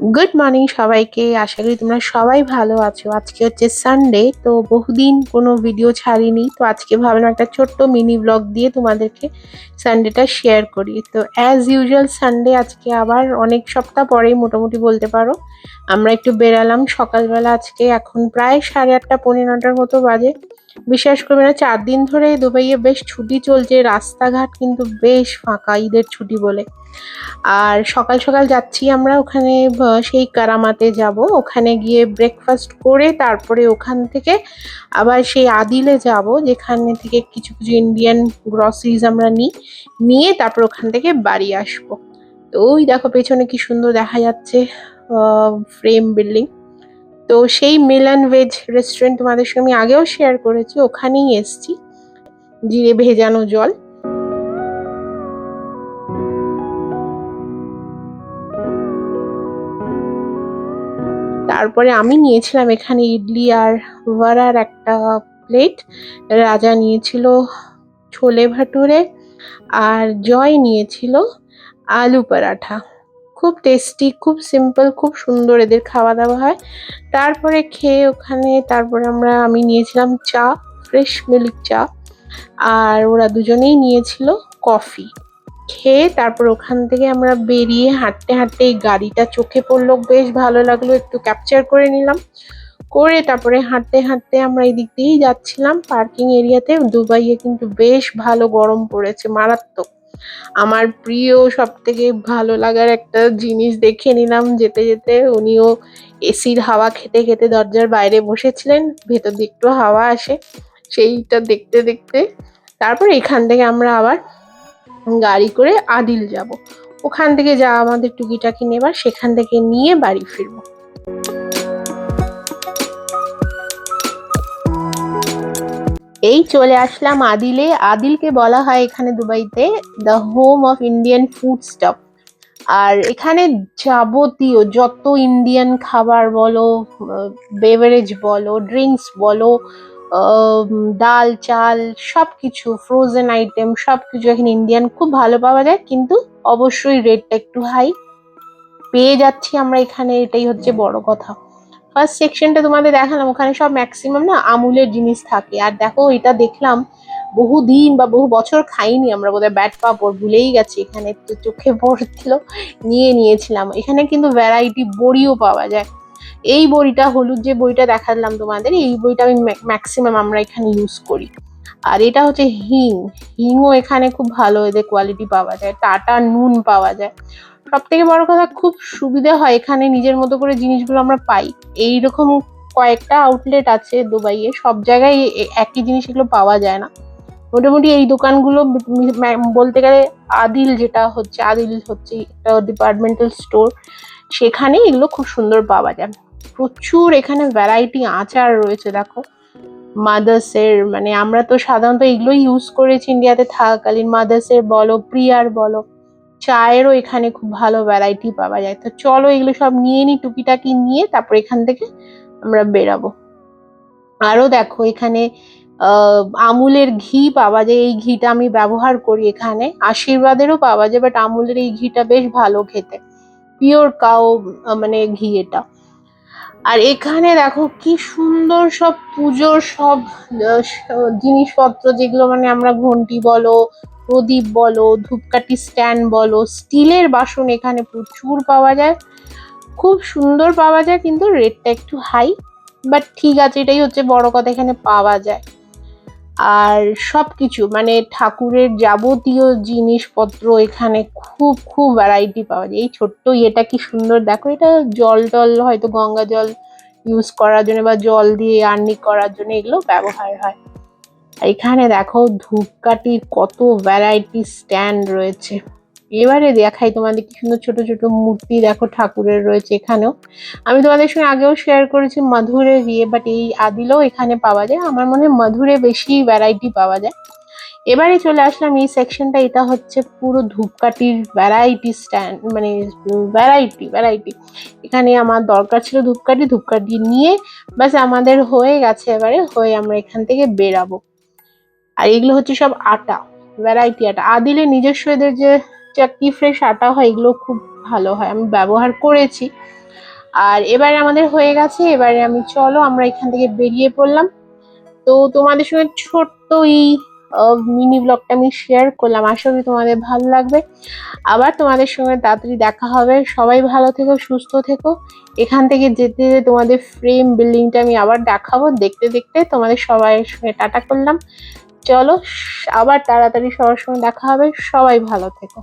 Good morning সবাইকে। আশা করি তোমরা সবাই ভালো আছো। আজকে হচ্ছে সানডে তো বহুদিন কোনো ভিডিও ছাড়িনি। তো আজকে ভাবলাম একটা ছোট্ট মিনি ব্লগ দিয়ে তোমাদেরকে সানডেটা শেয়ার করি। তো অ্যাজ ইউজুয়াল সানডে আজকে আবার অনেক সপ্তাহ পরেই মোটামুটি বলতে পারো। আমরা একটু বেরালাম। সকালবেলা আজকে এখন প্রায় সাড়ে আটটা, পৌনে নটার মতো বাজে। বিশ্বাস করবে না চার দিন ধরে দুবাইয়ে বেশ ছুটি চলছে। রাস্তাঘাট কিন্তু বেশ ফাঁকা, ঈদের ছুটি বলে। আর সকাল সকাল যাচ্ছি আমরা ওখানে সেই কারামাতে যাব। ওখানে গিয়ে ব্রেকফাস্ট করে তারপরে ওখান থেকে আবার সেই আদিলে যাব, যেখানে থেকে কিছু কিছু ইন্ডিয়ান গ্রসারিজ আমরা নিই নিয়ে তারপর ওখান থেকে বাড়ি আসব। তো ওই দেখো পেছনে কি সুন্দর দেখা যাচ্ছে ফ্রেম বিল্ডিং তো সেই মিলান ভেজ রেস্টুরেন্ট তোমাদের সঙ্গে আমি আগেও শেয়ার করেছি, ওখানেই এসছি, জিরে ভেজানো জল। তারপরে আমি নিয়েছিলাম এখানে ইডলি আর ভাড়ার একটা প্লেট রাজা নিয়েছিল ছোলে ভাটুরে আর জয় নিয়েছিল আলু পরাঠা। খুব টেস্টি খুব সিম্পল খুব সুন্দর এদের খাওয়া দাওয়া হয়। তারপরে খেয়ে ওখানে তারপরে আমরা, আমি নিয়েছিলাম চা ফ্রেশ মিল্ক চা। আর ওরা দুজনেই নিয়েছিল কফি খেয়ে তারপর ওখান থেকে আমরা বেরিয়ে হাঁটতে হাঁটতে এই গাড়িটা চোখে পড়ল। বেশ ভালো লাগল, একটু ক্যাপচার করে নিলাম। করে তারপরে হাঁটতে হাঁটতে আমরা এই দিক দিয়েই যাচ্ছিলাম। পার্কিং এরিয়াতে দুবাইয়ে কিন্তু বেশ ভালো গরম পড়েছে, মারাত্মক। আমার প্রিয় সব থেকে ভালো লাগার একটা জিনিস দেখে নিলাম, যেতে যেতে উনিও এসির হাওয়া খেতে খেতে দরজার বাইরে বসেছিলেন, ভেতর দিয়ে একটু হাওয়া আসে, সেইটা দেখতে দেখতে তারপর এখান থেকে আমরা আবার গাড়ি করে আদিল যাব। ওখান থেকে যা আমাদের টুকিটাকি নেবার, সেখান থেকে নিয়ে বাড়ি ফিরবো। এই চলে আসলাম আদিলে। আদিলকে বলা হয় এখানে দুবাইতে the home of Indian food stop আর এখানে যাবতীয় যত ইন্ডিয়ান খাবার বলো বেভারেজ বলো ড্রিঙ্কস বলো ডাল, চাল সব কিছু ফ্রোজেন আইটেম সব কিছু এখানে ইন্ডিয়ান খুব ভালো পাওয়া যায়, কিন্তু অবশ্যই রেটটা একটু হাই পেয়ে যাচ্ছি আমরা এখানে, এটাই হচ্ছে বড় কথা। ফার্স্ট সেকশনটা তোমাদের দেখালাম, ওখানে সব ম্যাক্সিমাম না আমুলের জিনিস থাকে। আর দেখো, এটা দেখলাম বহু দিন বা বহু বছর খাইনি আমরা, বোধহয় ব্যাট পাপড় ভুলেই গেছি, এখানে তো চোখে পড়ছিল, নিয়ে নিয়েছিলাম। এখানে কিন্তু ভ্যারাইটি বড়িও পাওয়া যায়। এই বড়িটা, হলুদ যে বইটা দেখালাম তোমাদের, এই বইটা আমি ম্যাক্সিমাম আমরা এখানে ইউজ করি। আর এটা হচ্ছে হিং। হিংও এখানে খুব ভালো এদের কোয়ালিটি পাওয়া যায়। টাটা নুন পাওয়া যায়। সব থেকে বড় কথা, খুব সুবিধা হয় এখানে নিজের মতো করে জিনিসগুলো আমরা পাই। এইরকম কয়েকটা আউটলেট আছে দুবাইয়ে, সব জায়গায় একই জিনিস এগুলো পাওয়া যায় না। মোটামুটি এই দোকানগুলো বলতে গেলে আদিল যেটা হচ্ছে, আদিল হচ্ছে একটা ডিপার্টমেন্টাল স্টোর সেখানে এগুলো খুব সুন্দর পাওয়া যায়। প্রচুর এখানে ভ্যারাইটি আচার রয়েছে, দেখো। মাদার্সের মানে আমরা তো সাধারণত এগুলো ইউজ করেছি ইন্ডিয়াতে থাকাকালীন। মাদার্সের বলো, প্রিয়ার বলো। চায়েরও এখানে খুব ভালো ভ্যারাইটি পাওয়া যায়। তো চলো এগুলো সব নিয়ে নি, টুকিটাকি নিয়ে তারপর এখান থেকে আমরা বেরাবো। আরও দেখো এখানে আমুলের ঘি পাওয়া যায়। এই ঘিটা আমি ব্যবহার করি এখানে। আশীর্বাদেরও পাওয়া যায় বাট আমুলের এই ঘিটা বেশ ভালো খেতে। পিওর কাউ মানে ঘি এটা। আর এখানে দেখো কি সুন্দর সব পুজোর সব জিনিসপত্র যেগুলো মানে আমরা ঘন্টি বলো প্রদীপ বলো, ধূপকাঠি স্ট্যান্ড বলো, স্টিলের বাসন এখানে প্রচুর পাওয়া যায়। খুব সুন্দর পাওয়া যায় কিন্তু রেটটা একটু হাই বাট ঠিক আছে, এটাই হচ্ছে বড় কথা, এখানে পাওয়া যায়। আর সবকিছু মানে ঠাকুরের যাবতীয় জিনিসপত্র এখানে খুব খুব ভ্যারাইটি পাওয়া যায়। এই ছোট্ট ইয়েটা কি সুন্দর, দেখো, এটা জল টল, হয়তো গঙ্গা জল ইউজ করার জন্য বা জল দিয়ে আর্নি করার জন্য এগুলো ব্যবহার হয়। এখানে দেখো ধূপকাঠির কত ভ্যারাইটি স্ট্যান্ড রয়েছে। এবারে দেখাই তোমাদের কি সুন্দর ছোট ছোট মূর্তি দেখো ঠাকুরের রয়েছে এখানেও। আমি তোমাদের সঙ্গে আগেও শেয়ার করেছি মাধুরে গিয়ে বাট এই আদিলেও এখানে পাওয়া যায়। আমার মনে হয় মাধুরে বেশি ভ্যারাইটি পাওয়া যায়। এবারে চলে আসলাম এই সেকশনটা এটা হচ্ছে পুরো ধূপকাঠির ভ্যারাইটি স্ট্যান্ড মানে ভ্যারাইটি ভ্যারাইটি এখানে আমার দরকার ছিল ধূপকাঠি ধূপকাঠি নিয়ে ব্যাস আমাদের হয়ে গেছে এবারে, হয়ে আমরা এখান থেকে বেরাবো। আর এগুলো হচ্ছে সব আটা ভ্যারাইটি আটা। আদিলে নিজস্ব এদের যে চাক্কি ফ্রেশ আটা হয়, এগুলো খুব ভালো হয়, আমি ব্যবহার করেছি। আর এবারে আমাদের হয়ে গেছে, এবারে আমি চলো আমরা এখান থেকে বেরিয়ে পড়লাম। তো তোমাদের সঙ্গে ছোট্ট এই মিনি ব্লগটা আমি শেয়ার করলাম, আশা করি তোমাদের ভালো লাগবে। আবার তোমাদের সঙ্গে তাড়াতাড়ি দেখা হবে। সবাই ভালো থেকো, সুস্থ থেকো। এখান থেকে যেতে যেতে তোমাদের ফ্রেম বিল্ডিংটা আমি আবার দেখাবো। দেখতে দেখতে তোমাদের সবাই সঙ্গে টাটা করলাম। চলো আবার তাড়াতাড়ি সবার সঙ্গে দেখা হবে। সবাই ভালো থেকো।